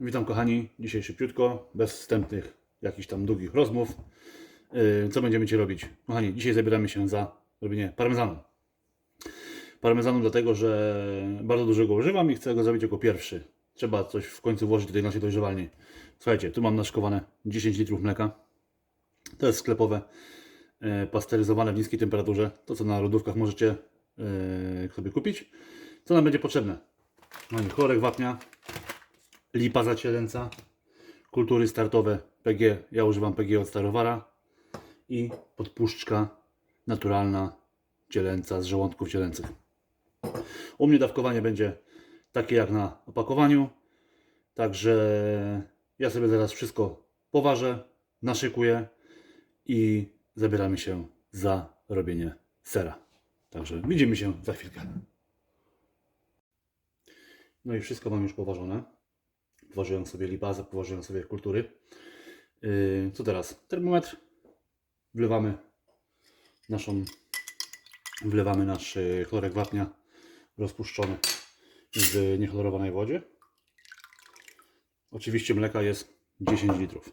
Witam kochani, dzisiaj szybciutko, bez wstępnych jakichś tam długich rozmów. Yy, Co będziemy dzisiaj robić? Kochani, dzisiaj zabieramy się za robienie parmezanu. Parmezanu dlatego, że bardzo dużo go używam i chcę go zrobić jako pierwszy. Trzeba coś w końcu włożyć do tej naszej dojrzewalni. Słuchajcie, tu mam naszkowane 10 litrów mleka. To jest sklepowe, yy, pasteryzowane w niskiej temperaturze. To, co na lodówkach możecie yy, sobie kupić. Co nam będzie potrzebne? Mamy chlorek wapnia, lipa zacielęca, kultury startowe PG, ja używam PG od Starowara i podpuszczka naturalna cielęca z żołądków cielęcych. U mnie dawkowanie będzie takie jak na opakowaniu, także ja sobie zaraz wszystko poważę, naszykuję i zabieramy się za robienie sera. Także widzimy się za chwilkę. No i wszystko mam już poważone. Poważyłem sobie lipazę, poważyłem sobie kultury. Yy, co teraz? Termometr. Wlewamy naszą, wlewamy nasz yy, chlorek wapnia rozpuszczony w niechlorowanej wodzie. Oczywiście mleka jest 10 litrów.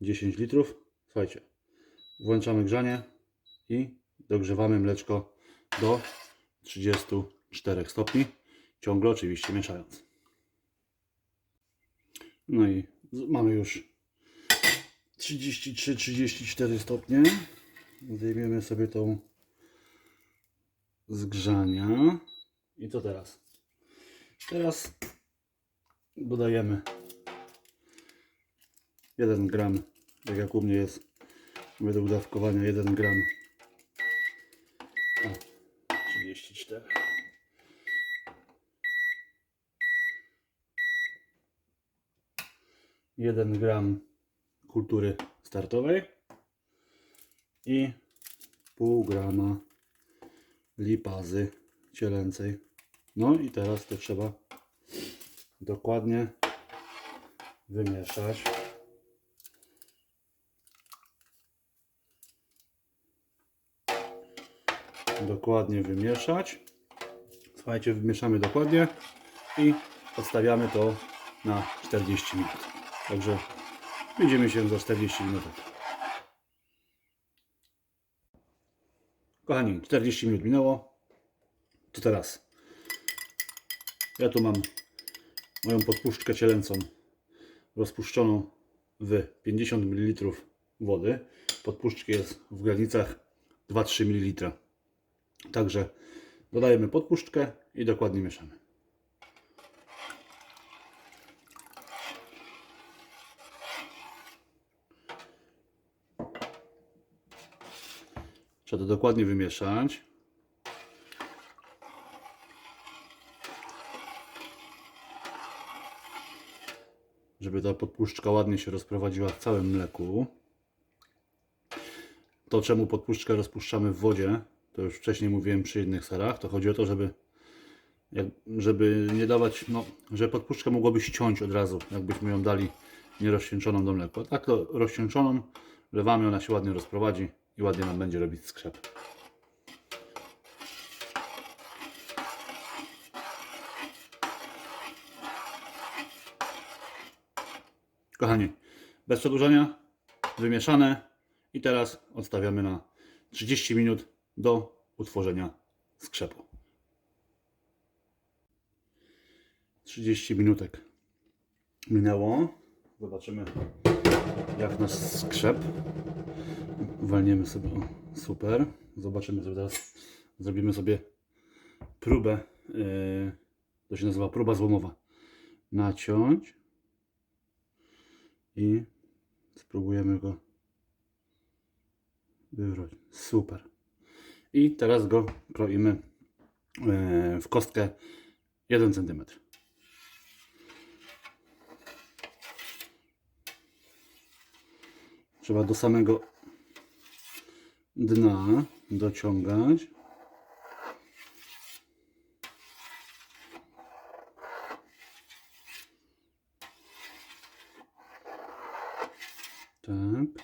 10 litrów. Słuchajcie, włączamy grzanie i dogrzewamy mleczko do 34 stopni. Ciągle oczywiście mieszając. No i mamy już 33-34 stopnie. Zdejmiemy sobie tą z grzania. I co teraz? Teraz dodajemy 1 gram, tak jak u mnie jest według dawkowania 1 gram. O, 34. 1 gram kultury startowej i pół grama lipazy cielęcej. No i teraz to trzeba dokładnie wymieszać. Dokładnie wymieszać. Słuchajcie, wymieszamy dokładnie i odstawiamy to na 40 minut. Także widzimy się za 40 minut. Kochani, 40 minut minęło. To teraz ja tu mam moją podpuszczkę cielęcą rozpuszczoną w 50 ml wody. Podpuszczki jest w granicach 2-3 ml. Także dodajemy podpuszczkę i dokładnie mieszamy. Trzeba to dokładnie wymieszać. Żeby ta podpuszczka ładnie się rozprowadziła w całym mleku. To czemu podpuszczkę rozpuszczamy w wodzie, to już wcześniej mówiłem przy innych serach, to chodzi o to, żeby żeby nie dawać, no, że podpuszczkę mogłaby ściąć od razu, jakbyśmy ją dali nierozcieńczoną do mleka. Tak to rozcieńczoną wlewamy, ona się ładnie rozprowadzi i ładnie nam będzie robić skrzep. Kochani, bez przedłużania, wymieszane i teraz odstawiamy na 30 minut do utworzenia skrzepu. 30 minutek minęło. Zobaczymy jak nasz skrzep. Walniemy sobie, super. Zobaczymy sobie teraz, zrobimy sobie próbę, yy, to się nazywa próba złomowa. Naciąć i spróbujemy go wywrócić. Super. I teraz go kroimy yy, w kostkę 1 cm. Trzeba do samego dna dociągać. Tak.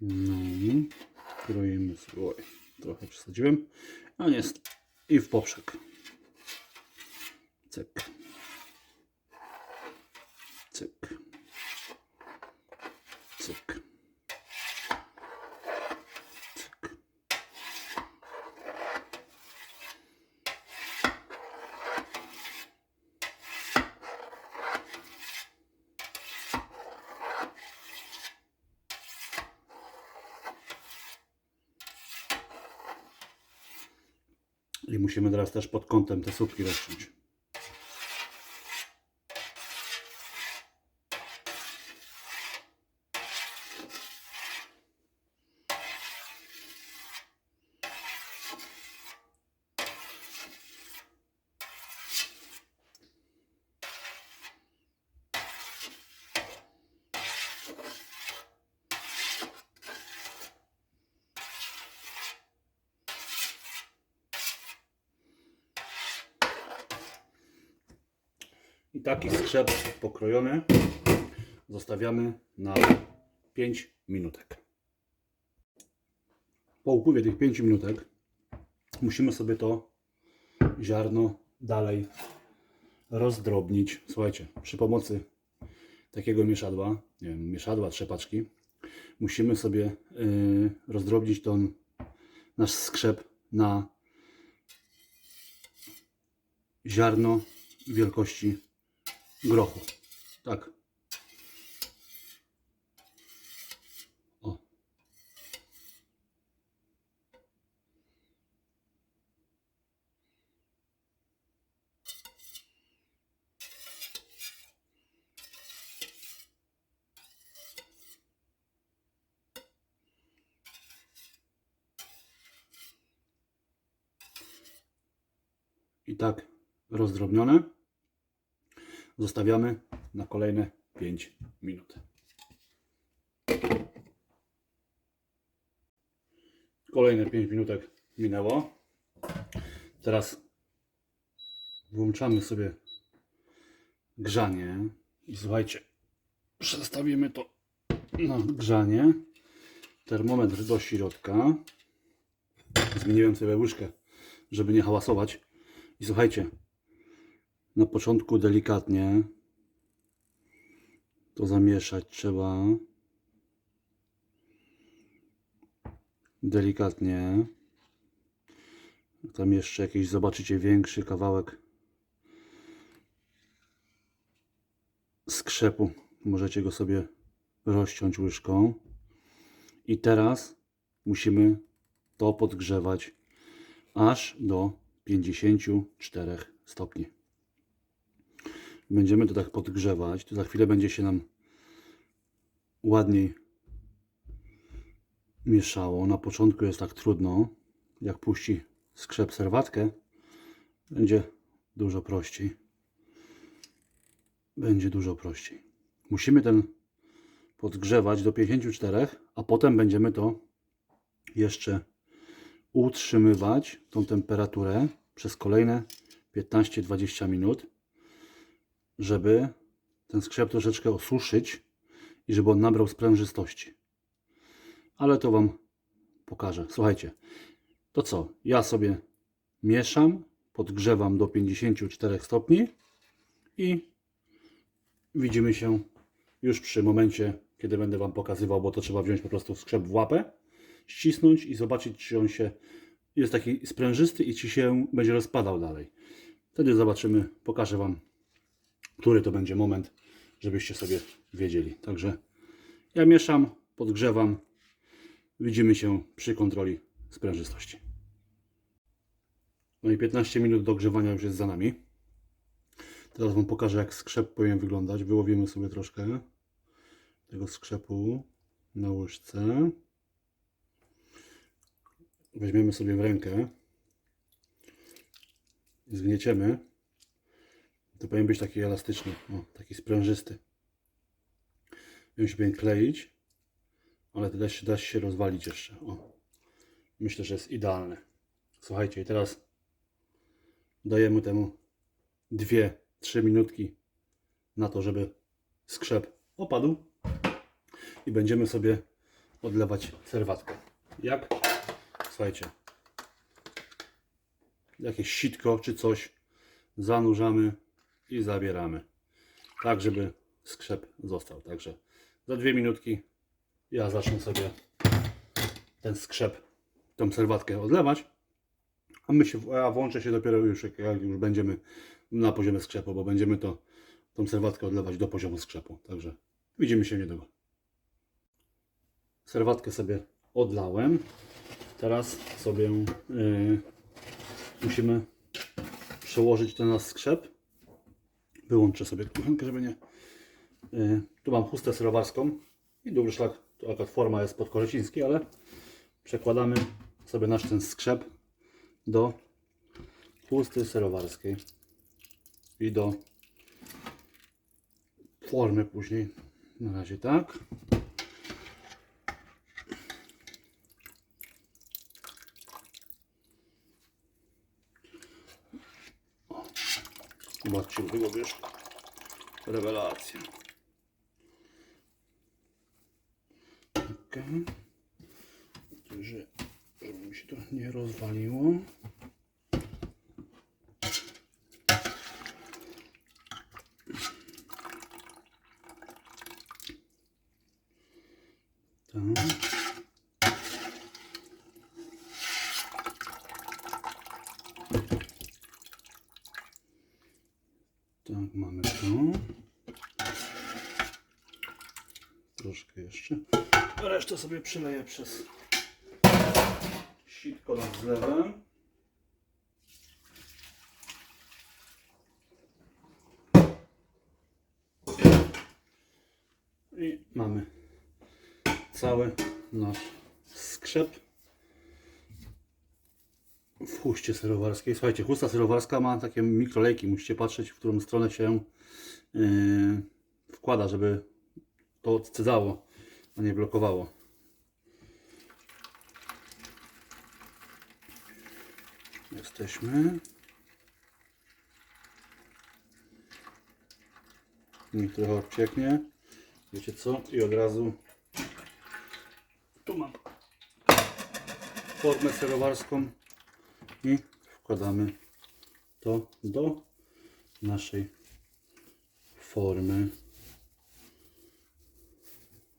No, kroimy sobie. Oj, trochę przesadziłem. A nie, i w poprzek. Cyk. Cyk. Cyk. I musimy teraz też pod kątem te słupki rozciąć. Taki skrzep pokrojony zostawiamy na 5 minutek. Po upływie tych 5 minutek musimy sobie to ziarno dalej rozdrobnić. Słuchajcie, przy pomocy takiego mieszadła, nie wiem, mieszadła, trzepaczki, musimy sobie yy, rozdrobnić ten nasz skrzep na ziarno wielkości grochu. Tak. O. I tak rozdrobnione zostawiamy na kolejne 5 minut. Kolejne 5 minutek minęło. Teraz włączamy sobie grzanie i słuchajcie, przestawimy to na grzanie. Termometr do środka. Zmieniłem sobie łyżkę, żeby nie hałasować. I słuchajcie, na początku delikatnie to zamieszać trzeba. Delikatnie. Tam jeszcze jakiś zobaczycie większy kawałek skrzepu. Możecie go sobie rozciąć łyżką. I teraz musimy to podgrzewać aż do 54 stopni będziemy to tak podgrzewać, to za chwilę będzie się nam ładniej mieszało. Na początku jest tak trudno. Jak puści skrzep serwatkę, będzie dużo prościej. Będzie dużo prościej. Musimy ten podgrzewać do 54, a potem będziemy to jeszcze utrzymywać, tą temperaturę przez kolejne 15-20 minut żeby ten skrzep troszeczkę osuszyć i żeby on nabrał sprężystości. Ale to Wam pokażę. Słuchajcie, to co? Ja sobie mieszam, podgrzewam do 54 stopni i widzimy się już przy momencie, kiedy będę Wam pokazywał, bo to trzeba wziąć po prostu skrzep w łapę, ścisnąć i zobaczyć, czy on się jest taki sprężysty i czy się będzie rozpadał dalej. Wtedy zobaczymy, pokażę Wam który to będzie moment, żebyście sobie wiedzieli. Także ja mieszam, podgrzewam. Widzimy się przy kontroli sprężystości. No i 15 minut dogrzewania już jest za nami. Teraz Wam pokażę, jak skrzep powinien wyglądać. Wyłowimy sobie troszkę tego skrzepu na łyżce. Weźmiemy sobie w rękę zgnieciemy. To powinien być taki elastyczny, o, taki sprężysty. Się powinien kleić, ale to da się, da się rozwalić jeszcze. O. Myślę, że jest idealne. Słuchajcie, i teraz dajemy temu 2-3 minutki na to, żeby skrzep opadł i będziemy sobie odlewać serwatkę. Jak? Słuchajcie. Jakieś sitko czy coś zanurzamy i zabieramy. Tak, żeby skrzep został. Także za dwie minutki ja zacznę sobie ten skrzep, tą serwatkę odlewać. A my się, a włączę się dopiero już, jak, już będziemy na poziomie skrzepu, bo będziemy to, tą serwatkę odlewać do poziomu skrzepu. Także widzimy się niedługo. Serwatkę sobie odlałem. Teraz sobie yy, musimy przełożyć ten nasz skrzep. Wyłączę sobie kuchenkę, żeby nie. Yy, tu mam chustę serowarską i dobry szlak. Tu akurat forma jest pod Koreciński, ale przekładamy sobie nasz ten skrzep do chusty serowarskiej i do formy później. Na razie tak. Zobaczcie, tego wiesz. Rewelacja. Okej. Że, żeby mi się to nie rozwaliło. Tak. Tak, mamy to. Troszkę jeszcze. Resztę sobie przyleję przez sitko nad zlewem. I mamy cały nasz skrzep w chuście serowarskiej. Słuchajcie, chusta serowarska ma takie mikrolejki. Musicie patrzeć, w którą stronę się yy, wkłada, żeby to odcedzało, a nie blokowało. Jesteśmy. Niech trochę odcieknie. Wiecie co? I od razu tu mam formę serowarską i wkładamy to do naszej formy.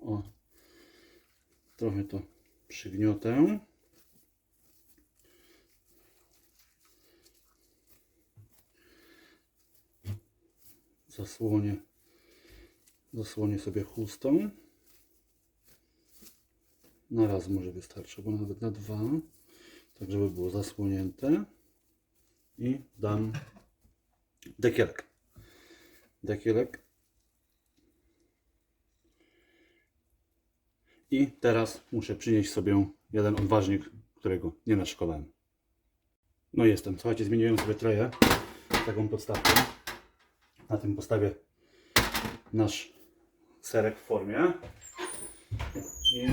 O, trochę to przygniotę. Zasłonię, zasłonię sobie chustą. Na raz może wystarczy, bo nawet na dwa, tak żeby było zasłonięte. I dam dekielek. Dekielek. I teraz muszę przynieść sobie jeden odważnik, którego nie naszykowałem. No jestem. Słuchajcie, zmieniłem sobie treję. Taką podstawkę. Na tym postawię nasz serek w formie. I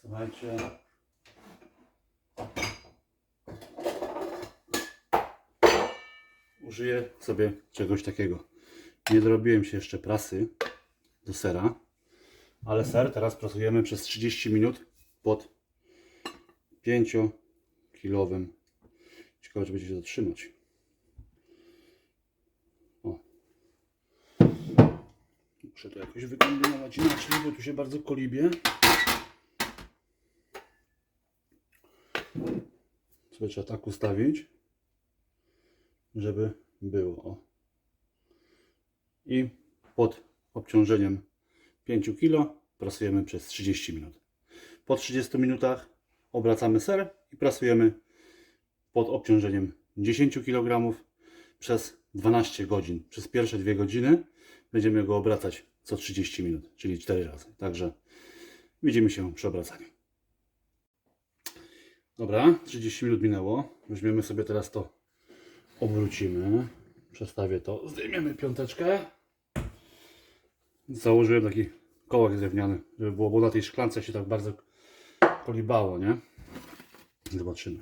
słuchajcie. Użyję sobie czegoś takiego. Nie dorobiłem się jeszcze prasy do sera. Ale ser teraz pracujemy przez 30 minut pod 5-kilowym. Ciekawe, czy będzie się to trzymać. O. Muszę to jakoś wykombinować inaczej, bo tu się bardzo kolibie. Sobie trzeba tak ustawić, żeby było. O. I pod obciążeniem 5 kg prasujemy przez 30 minut. Po 30 minutach obracamy ser i prasujemy pod obciążeniem 10 kg przez 12 godzin. Przez pierwsze 2 godziny będziemy go obracać co 30 minut, czyli 4 razy. Także widzimy się przy obracaniu. Dobra, 30 minut minęło. Weźmiemy sobie teraz to, obrócimy. Przestawię to, zdejmiemy piąteczkę. Założyłem taki kołek drewniany, żeby było, bo na tej szklance się tak bardzo kolibało, nie? Zobaczymy.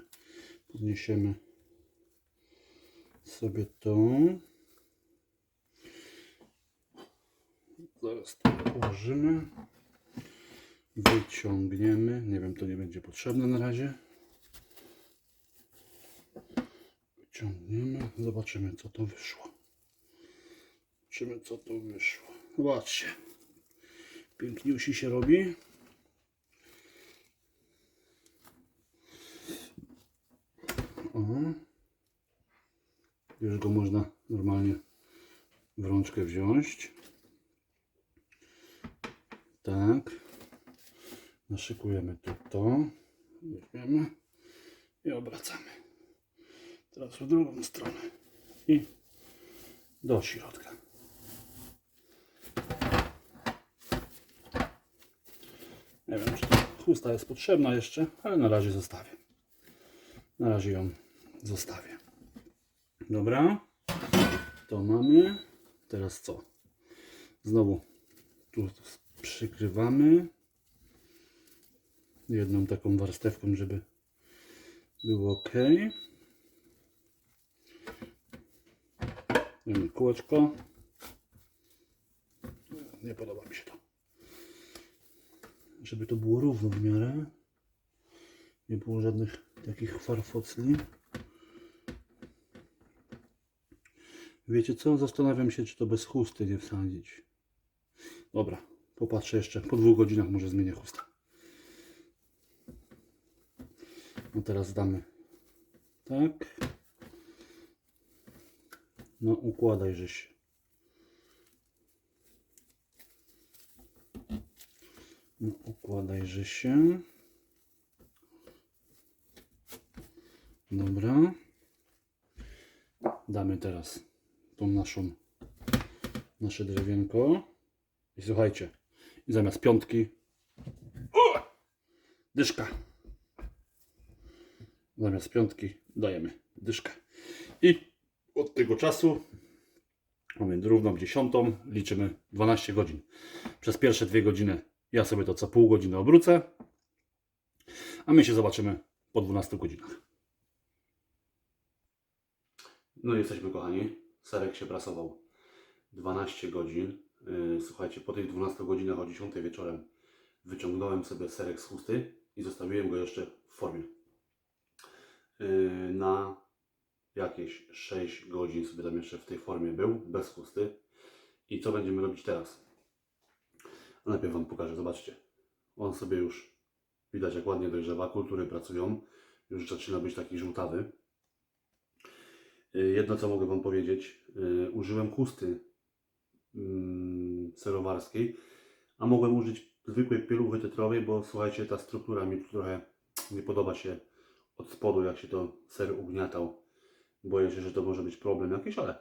Podniesiemy sobie to. Zaraz to położymy. wyciągniemy. Nie wiem, to nie będzie potrzebne na razie. Wyciągniemy, zobaczymy co to wyszło. Zobaczymy co to wyszło. Zobaczcie. Piękniusi się robi. O. Już go można normalnie w rączkę wziąć. Tak. Naszykujemy tu to. Weźmiemy i obracamy. Teraz w drugą stronę. I do środka. Nie wiem, czy ta chusta jest potrzebna jeszcze, ale na razie zostawię. Na razie ją zostawię. Dobra. To mamy. Teraz co? Znowu tu przykrywamy jedną taką warstewką, żeby było ok. Mamy kółeczko. Nie podoba mi się to. Żeby to było równo w miarę. Nie było żadnych takich farfocli. Wiecie co? Zastanawiam się, czy to bez chusty nie wsadzić. Dobra, popatrzę jeszcze. Po dwóch godzinach może zmienię chustę. No teraz damy tak. No układaj, że No układaj, że się. Dobra. Damy teraz tą naszą nasze drewienko. I słuchajcie, i zamiast piątki o, dyszka. Zamiast piątki dajemy dyszkę. I od tego czasu mamy równą dziesiątą, liczymy 12 godzin. Przez pierwsze dwie godziny ja sobie to co pół godziny obrócę, a my się zobaczymy po 12 godzinach. No i jesteśmy kochani. Serek się prasował 12 godzin. Yy, Słuchajcie, po tych 12 godzinach o 10 wieczorem wyciągnąłem sobie serek z chusty i zostawiłem go jeszcze w formie. Yy, Na jakieś 6 godzin sobie tam jeszcze w tej formie był, bez chusty. I co będziemy robić teraz? Najpierw Wam pokażę, zobaczcie. On sobie już widać jak ładnie dojrzewa, kultury pracują. Już zaczyna być taki żółtawy. Y, Jedno co mogę Wam powiedzieć, y, użyłem chusty mm, serowarskiej, a mogłem użyć zwykłej pieluchy tetrowej, bo słuchajcie, ta struktura mi trochę nie podoba się od spodu, jak się to ser ugniatał. Boję się, że to może być problem jakiś, ale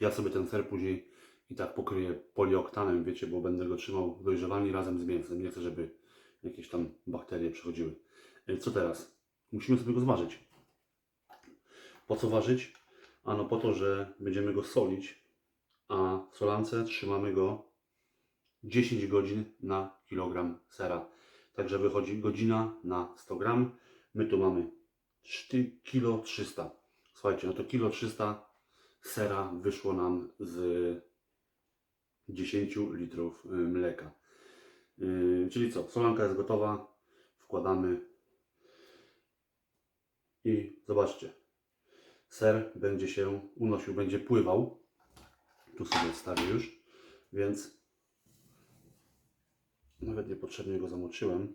ja sobie ten ser później i tak pokryję polioktanem, wiecie, bo będę go trzymał w razem z mięsem. Nie chcę, żeby jakieś tam bakterie przechodziły. Y, Co teraz? Musimy sobie go zważyć. Po co ważyć? Ano po to, że będziemy go solić, a w solance trzymamy go 10 godzin na kilogram sera. Także wychodzi godzina na 100 gram. My tu mamy 4 kilo 300. Słuchajcie, no to kilo 300 sera wyszło nam z 10 litrów y, mleka. Yy, czyli co? Solanka jest gotowa. Wkładamy i zobaczcie, ser będzie się unosił, będzie pływał. Tu sobie wstawię już, więc nawet niepotrzebnie go zamoczyłem.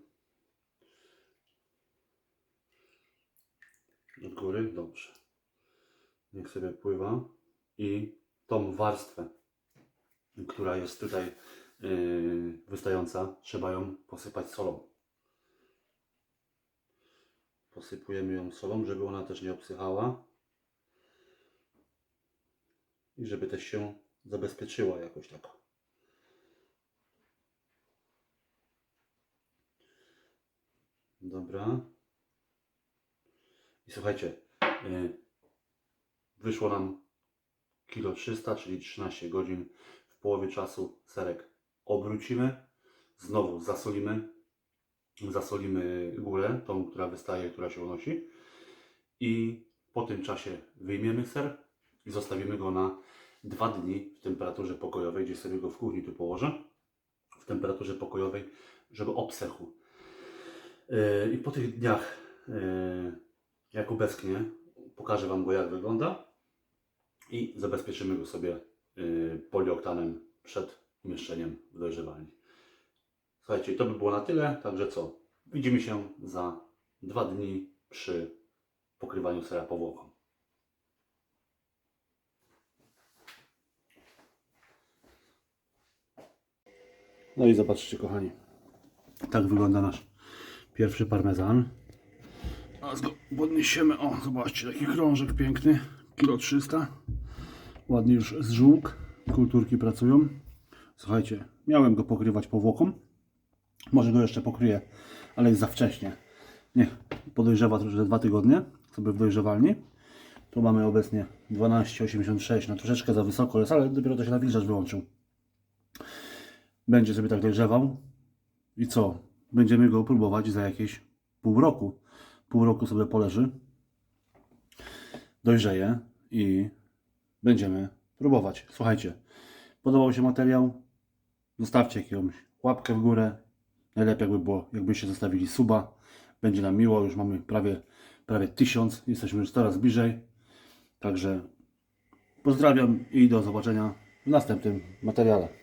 Od góry, dobrze. Niech sobie pływa i tą warstwę, która jest tutaj yy, wystająca, trzeba ją posypać solą. Posypujemy ją solą, żeby ona też nie obsychała i żeby też się zabezpieczyła jakoś tak. Dobra. I słuchajcie, yy, wyszło nam kilo 300, czyli 13 godzin. W połowie czasu serek obrócimy, znowu zasolimy, zasolimy górę, tą, która wystaje, która się unosi i po tym czasie wyjmiemy ser i zostawimy go na dwa dni w temperaturze pokojowej, gdzie sobie go w kuchni tu położę. W temperaturze pokojowej żeby obsechł. Yy, I po tych dniach, yy, jak ubesknie, pokażę Wam go jak wygląda i zabezpieczymy go sobie polioktanem przed umieszczeniem w dojrzewalni. Słuchajcie, to by było na tyle, także co? Widzimy się za dwa dni przy pokrywaniu sera powłoką. No i zobaczcie, kochani. Tak wygląda nasz pierwszy parmezan. Teraz go podniesiemy. O, zobaczcie, taki krążek piękny. Kilo 300. Ładnie już zżółk. Kulturki pracują. Słuchajcie, miałem go pokrywać powłoką. Może go jeszcze pokryję, ale jest za wcześnie. Niech podojrzewa troszkę dwa tygodnie sobie w dojrzewalni. Tu mamy obecnie 12,86. No troszeczkę za wysoko jest, ale dopiero to się nawilżacz wyłączył. Będzie sobie tak dojrzewał. I co? Będziemy go próbować za jakieś pół roku. Pół roku sobie poleży. Dojrzeje i będziemy próbować. Słuchajcie, podobał się materiał? Zostawcie jakąś łapkę w górę. Najlepiej jakby było, jakbyście zostawili suba. Będzie nam miło, już mamy prawie, prawie tysiąc. Jesteśmy już coraz bliżej. Także pozdrawiam i do zobaczenia w następnym materiale.